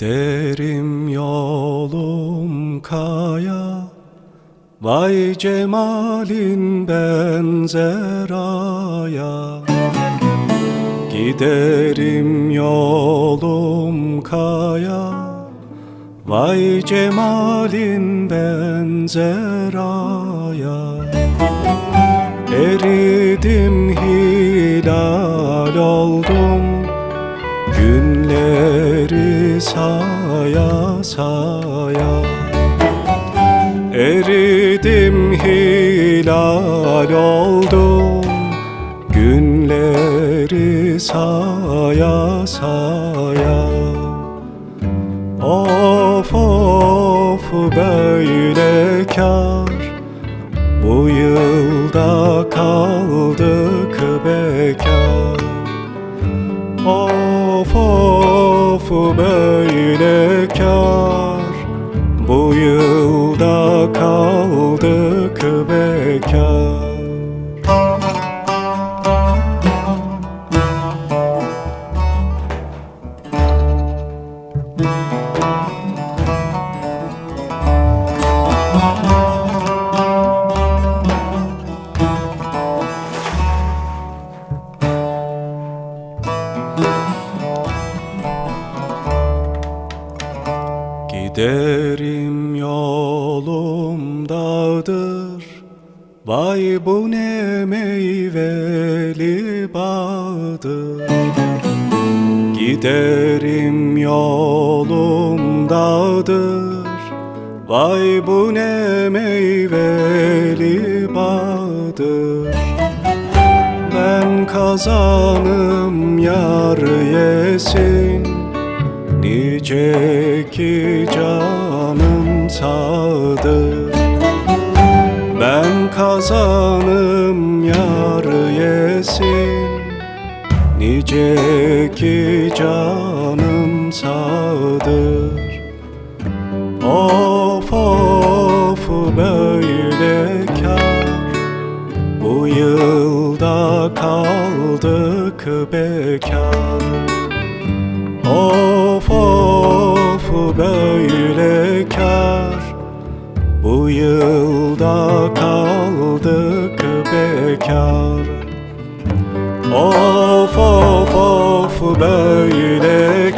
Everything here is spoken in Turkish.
Giderim yolum kaya Vay cemalin benzer aya. Giderim yolum kaya Vay cemalin benzer aya. Eridim hilal saya saya. Eridim hilal oldum Günleri saya saya. Of of böyle kar. Bu yılda kaldık bekar. Of of böyle kar. Bu yılda kaldık bekar Giderim yolum dağdır Vay bu ne meyveli bağdır. Giderim yolum dağdır Vay bu ne meyveli bağdır. Ben kazanım yar yesin Nice canım sağdır Ben kazanım yar yesin canım sağdır Of of böyle kar. Bu yılda kaldık bekar. Of of böyle kar. Bu yılda kaldık bekar. Of of of böyle